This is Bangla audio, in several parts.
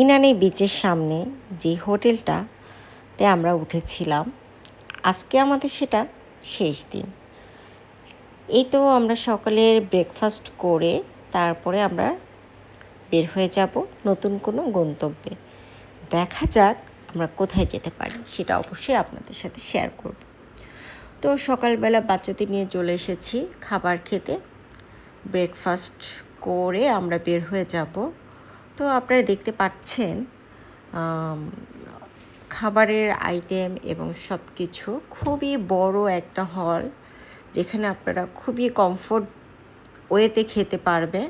ইনানি বিচের সামনে যে হোটেলটাতে আমরা উঠেছিলাম, আজকে আমাদের সেটা শেষ দিন। এই তো আমরা সকালের ব্রেকফাস্ট করে তারপরে আমরা বের হয়ে যাব নতুন কোনো গন্তব্যে। দেখা যাক আমরা কোথায় যেতে পারি, সেটা অবশ্যই আপনাদের সাথে শেয়ার করব। তো সকালবেলা বাচ্চাদের নিয়ে চলে এসেছি, খাবার খেতে। ব্রেকফাস্ট করে আমরা বের হয়ে যাব তো আপনারা দেখতে পাচ্ছেন খাবারের আইটেম এবং সব কিছু খুবই বড় একটা হল যেখানে আপনারা খুবই কমফোর্ট ওয়েতে খেতে পারবেন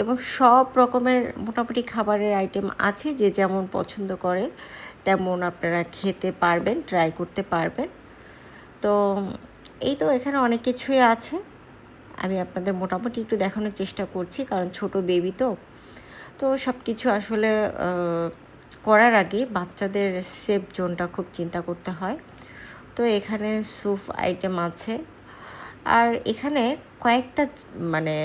এবং সব রকমের মোটামুটি খাবারের আইটেম আছে যে যেমন পছন্দ করে তেমন আপনারা খেতে পারবেন ট্রাই করতে পারবেন। তো এই তো এখানে অনেক কিছুই আছে। আমি আপনাদের মোটামুটি একটু দেখানোর চেষ্টা করছি কারণ ছোট বেবি তো। তো সব কিছু আসলে করার আগে বাচ্চাদের সেফ জোনটা খুব চিন্তা করতে হয়। তো এখানে স্যুপ আইটেম আছে। আর এখানে কয়েকটা মানে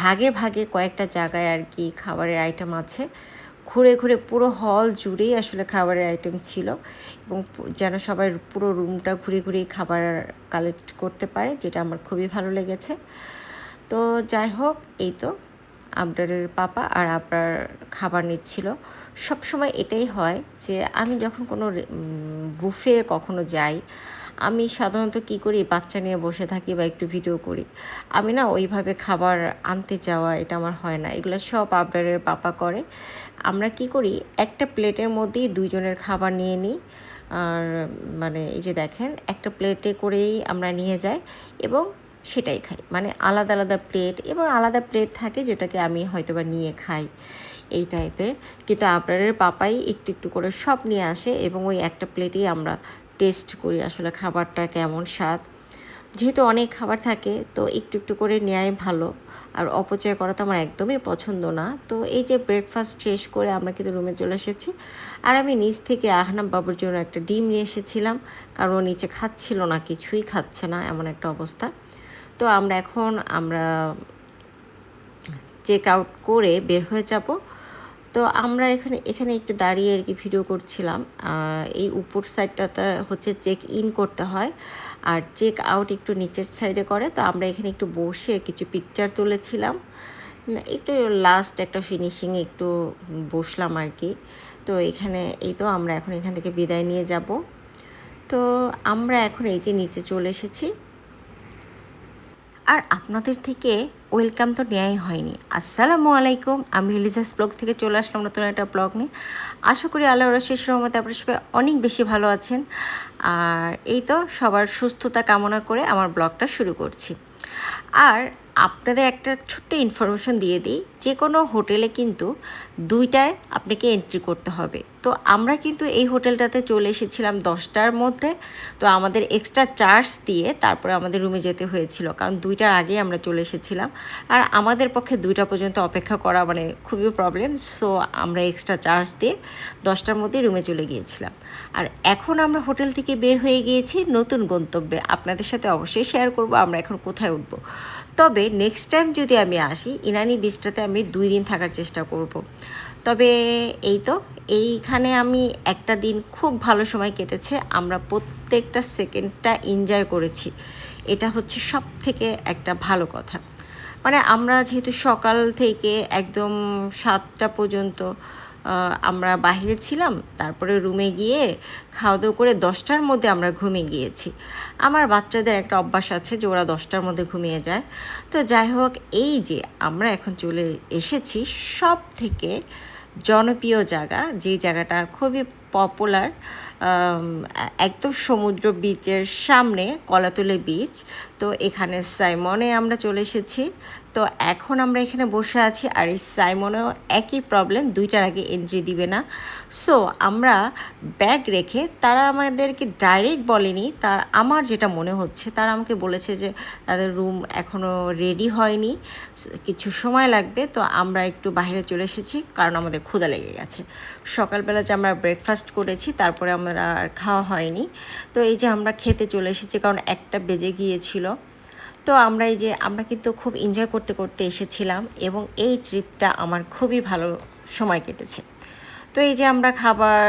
ভাগে ভাগে কয়েকটা জায়গায় আর কি খাবারের আইটেম আছে। ঘুরে ঘুরে পুরো হল জুড়েই আসলে খাবারের আইটেম ছিল এবং যেন সবাই পুরো রুমটা ঘুরে ঘুরে খাবার কালেক্ট করতে পারে, যেটা আমার খুবই ভালো লেগেছে। তো যাই হোক, এই তো। আপনাদের পাপা আর আপনার খাবার নিচ্ছিল। সব সময় এটাই হয় যে আমি যখন কোনো বুফে কখনো যাই, আমি সাধারণত কি করি, বাচ্চা নিয়ে বসে থাকি বা একটু ভিডিও করি। আমি না ওইভাবে খাবার আনতে যাওয়া এটা আমার হয় না। এগুলো সব আপনাদের পাপা করে। আমরা কি করি, একটা প্লেটের মধ্যেই দুইজনের খাবার নিয়ে নিই। আর মানে এই যে দেখেন, একটা প্লেটে করেই আমরা নিয়ে যাই। এবং সেটাই খাই। মানে আলাদা আলাদা প্লেট এবং আলাদা প্লেট থাকে যেটাকে আমি হয়তোবা নিয়ে খাই এই টাইপের কিন্তু আপনাদের পাপাই একটু একটু করে সব নিয়ে আসে এবং ওই একটা প্লেটেই আমরা টেস্ট করি আসলে খাবারটা কেমন স্বাদ। যেহেতু অনেক খাবার থাকে, তো একটু একটু করে নেওয়াই ভালো। আর অপচয় করা তো আমার একদমই পছন্দ না। তো এই যে ব্রেকফাস্ট শেষ করে আমরা কিন্তু রুমে চলে এসেছি। আর আমি নিচ থেকে আহনাম বাবুর জন্য একটা ডিম নিয়ে এসেছিলাম। কারণ নিচে খাচ্ছিল না, কিছুই খাচ্ছে না, এমন একটা অবস্থা। তো আমরা এখন আমরা চেক আউট করে বের হয়ে যাব। তো আমরা এখানে এখানে একটু দাঁড়িয়ে আর কি ভিডিও করছিলাম। এই উপর সাইডটাতে হচ্ছে চেক ইন করতে হয়। আর চেক আউট একটু নিচের সাইডে করে। তো আমরা এখানে একটু বসে কিছু পিকচার তুলেছিলাম। একটু লাস্ট একটা ফিনিশিং একটু বসলাম আর কি। তো এখানে, এই তো আমরা এখন এখান থেকে বিদায় নিয়ে যাব। তো আমরা এখন এই যে নিচে চলে এসেছি। আর আপনাদের থেকে ওয়েলকাম তো নেওয়াই হয়নি। আসসালামু আলাইকুম, আমি রিলিজাস ব্লগ থেকে চলে আসলাম নতুন একটা ব্লগ নিয়ে। আশা করি আল্লাহ শেষ রহমতে আপনার সবাই অনেক বেশি ভালো আছেন। আর এই তো সবার সুস্থতা কামনা করে আমার ব্লগটা শুরু করছি। আর আপনাদের একটা ছোট্ট ইনফরমেশন দিয়ে দিই। যে কোনো হোটেলে কিন্তু দুইটায় আপনাকে এন্ট্রি করতে হবে। তো আমরা কিন্তু এই হোটেলটাতে চলে এসেছিলাম দশটার মধ্যে। তো আমাদের এক্সট্রা চার্জ দিয়ে তারপরে আমাদের রুমে যেতে হয়েছিল। কারণ দুইটার আগে আমরা চলে এসেছিলাম। আর আমাদের পক্ষে দুইটা পর্যন্ত অপেক্ষা করা মানে খুবই প্রবলেম সো আমরা এক্সট্রা চার্জ দিয়ে দশটার মধ্যে রুমে চলে গিয়েছিলাম। আর এখন আমরা হোটেল থেকে বের হয়ে গিয়েছি নতুন গন্তব্যে। আপনাদের সাথে অবশ্যই শেয়ার করব, আমরা এখন কোথায় উঠব। তবে নেক্সট টাইম যদি আমি আসি, ইনানি বিচটাতে আমি দুই দিন থাকার চেষ্টা করব। তবে এই তো, এইখানে আমি একটা দিন খুব ভালো সময় কেটেছে, আমরা প্রত্যেকটা সেকেন্ডটা এনজয় করেছি। এটা হচ্ছে সব থেকে একটা ভালো কথা। মানে আমরা যেহেতু সকাল থেকে একদম সাতটা পর্যন্ত আমরা বাহিরে ছিলাম, তারপরে রুমে গিয়ে খাওয়া দাওয়া করে দশটার মধ্যে আমরা ঘুমিয়ে গিয়েছি। আমার বাচ্চাদের একটা অভ্যাস আছে যে ওরা দশটার মধ্যে ঘুমিয়ে যায়। তো যাই হোক, এই যে আমরা এখন চলে এসেছি সব থেকে জনপ্রিয় জায়গা, যে জায়গাটা খুবই পপুলার একদম সমুদ্র বিচের সামনে কলাতলে বিচ তো এখানে সাইমনে আমরা চলে এসেছি। তো এখন আমরা এখানে বসে আছি আর এই সাইমনেও একই প্রবলেম দুইটার আগে এন্ট্রি দিবে না। সো আমরা ব্যাগ রেখে, তারা আমাদেরকে ডাইরেক্ট বলেনি, তার আমার যেটা মনে হচ্ছে, তারা আমাকে বলেছে যে তাদের রুম এখনও রেডি হয়নি, কিছু সময় লাগবে। তো আমরা একটু বাইরে চলে এসেছি, কারণ আমাদের ক্ষুদা লেগে গেছে। সকালবেলা যে আমরা ব্রেকফাস্ট করেছি, তারপরে আমরা আর খাওয়া হয়নি। তো এই যে আমরা খেতে চলে এসেছি, কারণ একটা বেজে গিয়েছিল। তো আমরা এই যে, আমরা কিন্তু খুব এনজয় করতে করতে এসেছিলাম এবং এই ট্রিপটা আমার খুবই ভালো সময় কেটেছে। তো এই যে আমরা খাবার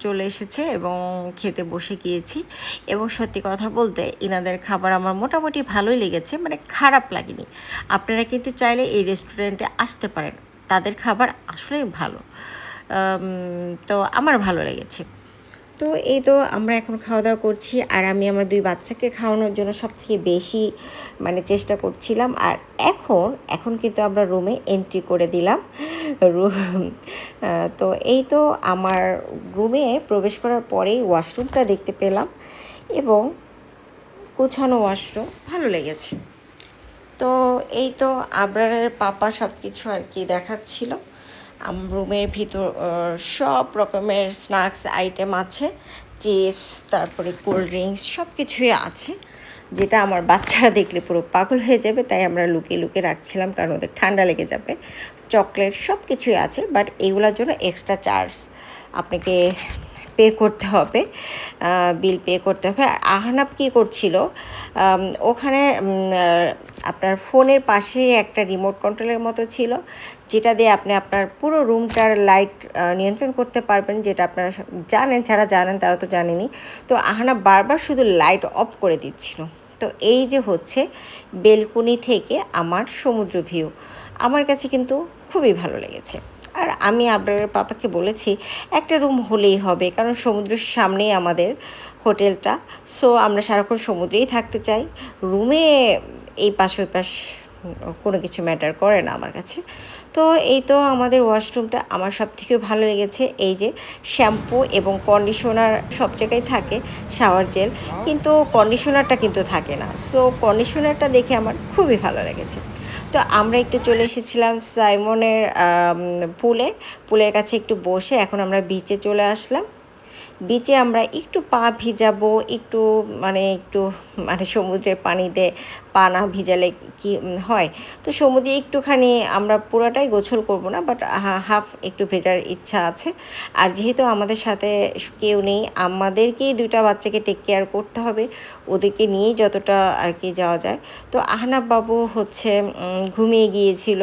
চলে এসেছে এবং খেতে বসে গিয়েছি। এবং সত্যি কথা বলতে, ইনাদের খাবার আমার মোটামুটি ভালোই লেগেছে মানে খারাপ লাগেনি। আপনারা কিন্তু চাইলে এই রেস্টুরেন্টে আসতে পারেন। তাদের খাবার আসলেই ভালো। তো আমার ভালো লেগেছে। তো এই তো আমরা এখন খাওয়া দাওয়া করছি আর আমি আমার দুই বাচ্চাকে খাওয়ানোর জন্য সব থেকে বেশি মানে চেষ্টা করছিলাম। আর এখন এখন কিন্তু আমরা রুমে এন্ট্রি করে দিলাম। তো এই তো আমার রুমে প্রবেশ করার পরেই ওয়াশরুমটা দেখতে পেলাম এবং গোছানো ওয়াশরুম ভালো লেগেছে। তো এই তো আবরারের পাপা সব কিছু আর কি দেখাচ্ছিল। রুমের ভিতর সব রকমের স্ন্যাক্স, আইটেম আছে। চিপস, তারপরে কোল্ড ড্রিঙ্কস সব কিছুই আছে। যেটা আমার বাচ্চারা দেখলে পুরো পাগল হয়ে যাবে, তাই আমরা লুকিয়ে লুকিয়ে রাখছিলাম, কারণ ওদের ঠান্ডা লেগে যাবে। চকলেট সব কিছুই আছে, বাট এগুলোর জন্য এক্সট্রা চার্জ আপনাকে পে করতে হবে বিল পে করতে হবে। আহনাব কী করছিল? ওখানে আপনার ফোনের পাশেই একটা রিমোট কন্ট্রোলের মতো ছিল, যেটা দিয়ে আপনি আপনার পুরো রুমটার লাইট নিয়ন্ত্রণ করতে পারবেন, যেটা আপনারা জানেন, যারা জানেন তারা তো জানেনই। তো আহনাব বারবার শুধু লাইট অফ করে দিচ্ছিল। তো এই যে হচ্ছে বেলকুনি থেকে আমার সমুদ্র ভিউ আমার কাছে কিন্তু খুবই ভালো লেগেছে। আর আমি আপনার পাপাকে বলেছি, একটা রুম হলেই হবে, কারণ সমুদ্রের সামনেই আমাদের হোটেলটা। সো আমরা সারাক্ষণ সমুদ্রেই থাকতে চাই। রুমে এই পাশ ওই পাশ কোনো কিছু ম্যাটার করে না আমার কাছে। তো এই তো আমাদের ওয়াশরুমটা আমার সব থেকে ভালো লেগেছে এই যে শ্যাম্পু এবং কন্ডিশনার সব জায়গায় থাকে শাওয়ার জেল কিন্তু কন্ডিশনারটা কিন্তু থাকে না। সো কন্ডিশনারটা দেখে আমার খুবই ভালো লেগেছে। তো আমরা একটু চলে এসেছিলাম সাইমনের পুলে। পুলের কাছে একটু বসে এখন আমরা বিচে চলে আসলাম। বিচে আমরা একটু পা ভিজাবো, একটু মানে একটু মানে সমুদ্রের পানিতে পা না ভিজালে কি হয়? তো সমুদ্রে একটুখানি আমরা পুরোটাই গোছল করব না বাট হাফ একটু ভেজার ইচ্ছা আছে। আর যেহেতু আমাদের সাথে কেউ নেই, আমাদেরকেই দুইটা বাচ্চাকে টেক কেয়ার করতে হবে। ওদেরকে নিয়েই যতটা আর কি যাওয়া যায়। তো আহনাব বাবু হচ্ছে ঘুমিয়ে গিয়েছিল।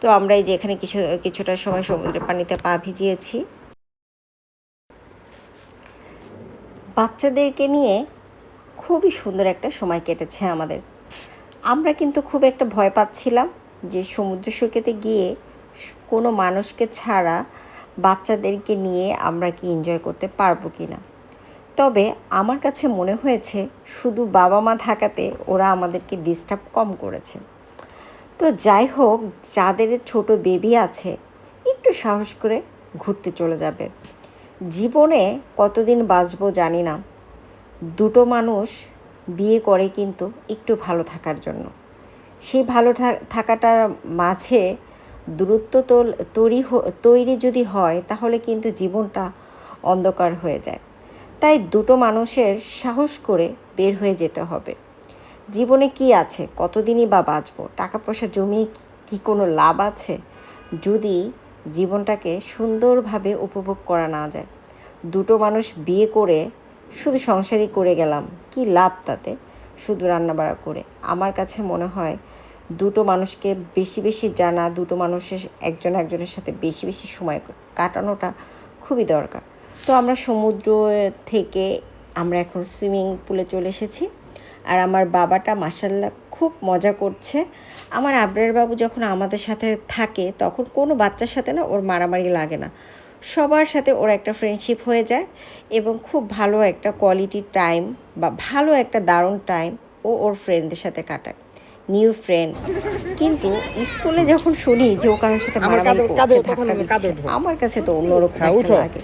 তো আমরা এই কিছু, কিছুটা সময় সমুদ্রের পানিতে পা ভিজিয়েছি। বাচ্চাদেরকে নিয়ে খুবই সুন্দর একটা সময় কেটেছে আমাদের। আমরা কিন্তু খুব একটা ভয় পাচ্ছিলাম যে সমুদ্র সৈকতে গিয়ে কোনো মানুষকে ছাড়া বাচ্চাদেরকে নিয়ে আমরা কি এনজয় করতে পারব কি না তবে আমার কাছে মনে হয়েছে শুধু বাবা মা থাকাতে ওরা আমাদেরকে ডিস্টার্ব কম করেছে। তো যাই হোক, যাদের ছোট বেবি আছে, একটু সাহস করে ঘুরতে চলে যাবে। জীবনে কতদিন বাঁচবো জানি না। দুটো মানুষ বিয়ে করে কিন্তু একটু ভালো থাকার জন্য। সেই ভালো থাকাটার মাঝে দূরত্ব তৈরি তৈরি যদি হয় তাহলে কিন্তু জীবনটা অন্ধকার হয়ে যায়। তাই দুটো মানুষের সাহস করে বের হয়ে যেতে হবে। জীবনে কি আছে? কতদিনই বা বাঁচবো? টাকা পয়সা জমিয়ে কি কোনো লাভ আছে? যদি জীবনটাকে সুন্দরভাবে উপভোগ করা না যায়। দুটো মানুষ বিয়ে করে শুধু সংসারই করে গেলাম। কি লাভ তাতে? শুধু রান্নাবাড়া করে। আমার কাছে মনে হয় দুটো মানুষকে বেশি বেশি জানা, দুটো মানুষের একজন একজনের সাথে বেশি বেশি সময় কাটানোটা খুবই দরকার। তো আমরা সমুদ্র থেকে আমরা এখন সুইমিং পুলে চলে এসেছি। আর আমার বাবাটা মাসাল্লাহ খুব মজা করছে। আমার আবরার বাবু যখন আমাদের সাথে থাকে, তখন কোনো বাচ্চার সাথে না ওর মারামারি লাগে না। সবার সাথে ওর একটা ফ্রেন্ডশিপ হয়ে যায় এবং খুব ভালো একটা কোয়ালিটি টাইম বা ভালো একটা দারুণ টাইম ও ওর ফ্রেন্ডদের সাথে কাটায়। New friend. কিন্তু স্কুলে যখন শুনি যে ও কারোর সাথে আমার মারামারি করছে ধাক্কা দিচ্ছে আমার কাছে তো অন্যরকম হ্যাঁ, একটা লাগে।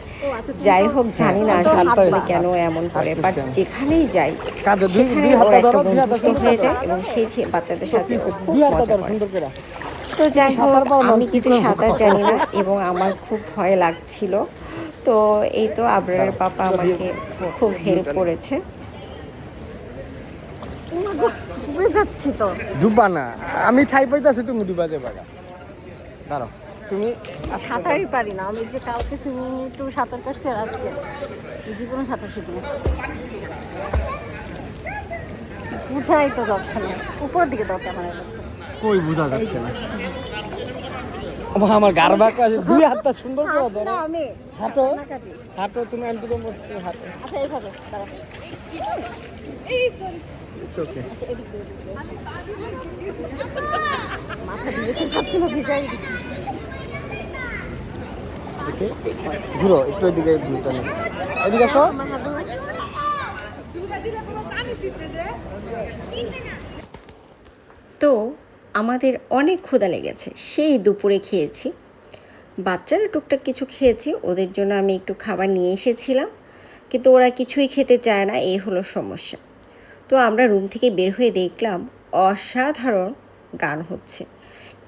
যাই হোক জানি না হ্যাঁ, আসলে স্কুলে কেন এমন করে বাট যেখানেই যাই সেখানে ওর একটা বন্ধুত্ব হয়ে যায় এবং সেই বাচ্চাদের সাথে খুব মজা করে। তো যাই হোক আমি কিন্তু সাঁতার জানি না এবং আমার খুব ভয় লাগছিল। তো এই তো আবরারের পাপা আমাকে খুব হেল্প করেছে। ডুবে যাচ্ছি তো। ডুববা না। আমি ঠাই পাইতেছি তুমি ডুবা যাবা। দাঁড়াও। তুমি সাঁতারই পারি না। আমি যে কালকে সুইমিং একটু সাঁতার কাটছি আর আজকে। জীবনে সাঁতার শিখিনি বুঝাই তো যাচ্ছে না। উপরের দিকে দাও ক্যামেরা কই বোঝা যাচ্ছে না। আমার আমার গার বাঁকা আছে। দুই হাতটা সুন্দর করে ধরো। আমি। হাঁটো। হাঁটো তুমি আমি বলছি হাঁটো। আচ্ছা এইভাবে। দাঁড়াও। It's okay. ঘুরো একটু এদিকে এদিকে আসো। তো আমাদের অনেক ক্ষুধা লেগেছে, সেই দুপুরে খেয়েছি। বাচ্চারা টুকটাক কিছু খেয়েছি, ওদের জন্য আমি একটু খাবার নিয়ে এসেছিলাম। কিন্তু ওরা কিছুই খেতে চায় না, এই হলো সমস্যা। তো আমরা রুম থেকে বের হয়ে দেখলাম অসাধারণ গান হচ্ছে।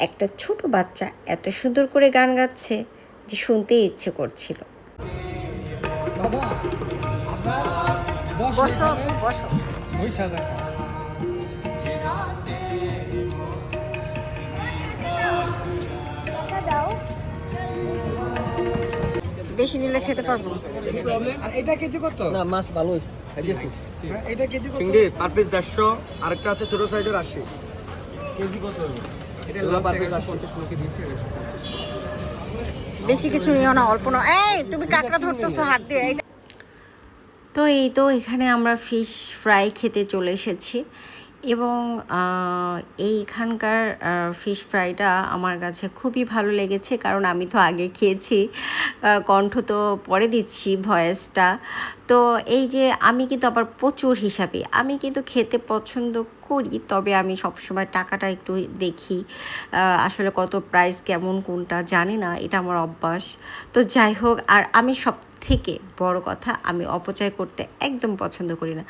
একটা ছোট বাচ্চা এত সুন্দর করে গান গাচ্ছে যে শুনতে ইচ্ছে করছিল। বসো বসো। ওই সাদা বেশি নিলে খেতে পারব। না এটা কিছু করতো না মাছ খাইতেছি এটা কেজি চিংড়ি পার পিস দেড়শো আরেকটা আছে ছোট সাইজের আশি। কেজি কত? এটা এগুলো per আশি। পঞ্চাশ লোকে দিয়েছি বেশি কিছু নিও না অল্প না। এই তুমি কাঁকড়া ধরতেছো হাত দিয়ে। তো এই তো এখানে আমরা ফিশ ফ্রাই খেতে চলে এসেছি। এবং এইখানকার ফিশ ফ্রাইটা আমার কাছে খুবই ভালো লেগেছে। কারণ আমি তো আগে খেয়েছি কণ্ঠ তো পরে দিচ্ছি ভয়েসটা। তো এই যে আমি কিন্তু আবার প্রচুর হিসাবে। আমি কিন্তু খেতে পছন্দ করি, তবে আমি সবসময় টাকাটা একটু দেখি আসলে কত প্রাইস কেমন, কোনটা জানি না, এটা আমার অভ্যাস। তো যাই হোক, আর আমি সব থেকে বড় কথা, আমি অপচয় করতে একদম পছন্দ করি না।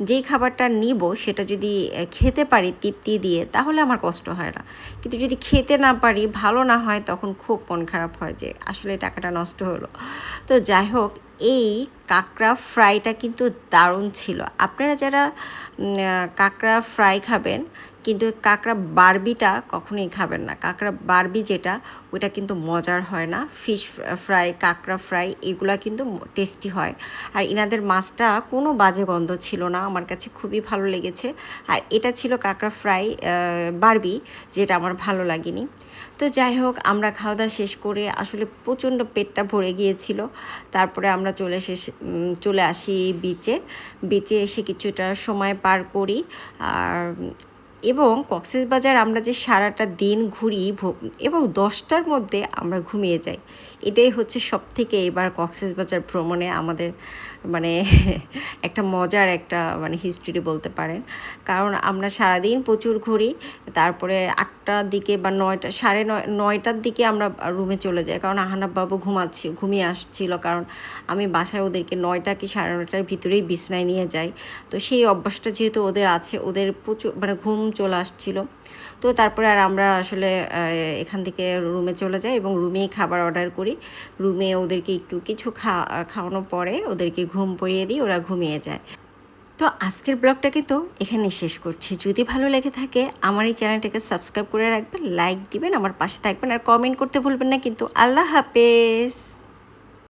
যেই খাবারটা নিব, সেটা যদি খেতে পারি তৃপ্তি দিয়ে, তাহলে আমার কষ্ট হয় না। কিন্তু যদি খেতে না পারি, ভালো না হয়, তখন খুব মন খারাপ হয় যে, আসলে টাকাটা নষ্ট হলো। তো যাই হোক, এই কাঁকড়া ফ্রাইটা কিন্তু দারুণ ছিল। আপনারা যারা কাঁকড়া ফ্রাই খাবেন কিন্তু কাঁকড়া বারবিটা কখনোই খাবেন না। কাঁকড়া বারবি যেটা ওটা কিন্তু মজার হয় না। ফিশ ফ্রাই কাঁকড়া ফ্রাই এগুলা কিন্তু টেস্টি হয়। আর ইনাদের মাছটা কোনো বাজে গন্ধ ছিল না, আমার কাছে খুবই ভালো লেগেছে। আর এটা ছিল কাঁকড়া ফ্রাই বারবি, যেটা আমার ভালো লাগেনি। তো যাই হোক, আমরা খাওয়া দাওয়া শেষ করে আসলে প্রচণ্ড পেটটা ভরে গিয়েছিল। তারপরে আমরা চলে শেষ চলে আসি বিচে বিচে এসে কিছুটা সময় পার করি। আর এবং কক্সবাজার আমরা যে সারাটা দিন ঘুরি এবং দশটার মধ্যে আমরা ঘুমিয়ে যাই। এটাই হচ্ছে সব থেকে এবার কক্সবাজার ভ্রমণে আমাদের মানে একটা মজার একটা মানে হিস্ট্রি বলতে পারেন। কারণ আমরা সারাদিন প্রচুর ঘুরি, তারপরে আটটার দিকে বা নয়টা, সাড়ে নয়, নয়টার দিকে আমরা রুমে চলে যাই। কারণ আহানাববাবু ঘুমাচ্ছি, ঘুমিয়ে আসছিল। কারণ আমি বাসায় ওদেরকে নয়টা কি সাড়ে নয়টার ভিতরেই বিছনায় নিয়ে যাই। তো সেই অভ্যাসটা যেহেতু ওদের আছে, ওদের প্রচুর মানে ঘুম চলে আসছিল। তো তারপরে আর আমরা আসলে এখান থেকে রুমে চলে যাই এবং রুমেই খাবার অর্ডার করি। রুমে ওদেরকে একটু কিছু খা খাওয়ানোর পরে ওদেরকে ঘুম পড়িয়ে দিই, ওরা ঘুমিয়ে যায়। তো আজকের ব্লগটা কিন্তু এখানে শেষ করছি। যদি ভালো লেগে থাকে, আমার এই চ্যানেলটাকে সাবস্ক্রাইব করে রাখবেন লাইক দিবেন, আমার পাশে থাকবেন আর কমেন্ট করতে ভুলবেন না। কিন্তু আল্লাহ হাফেজ।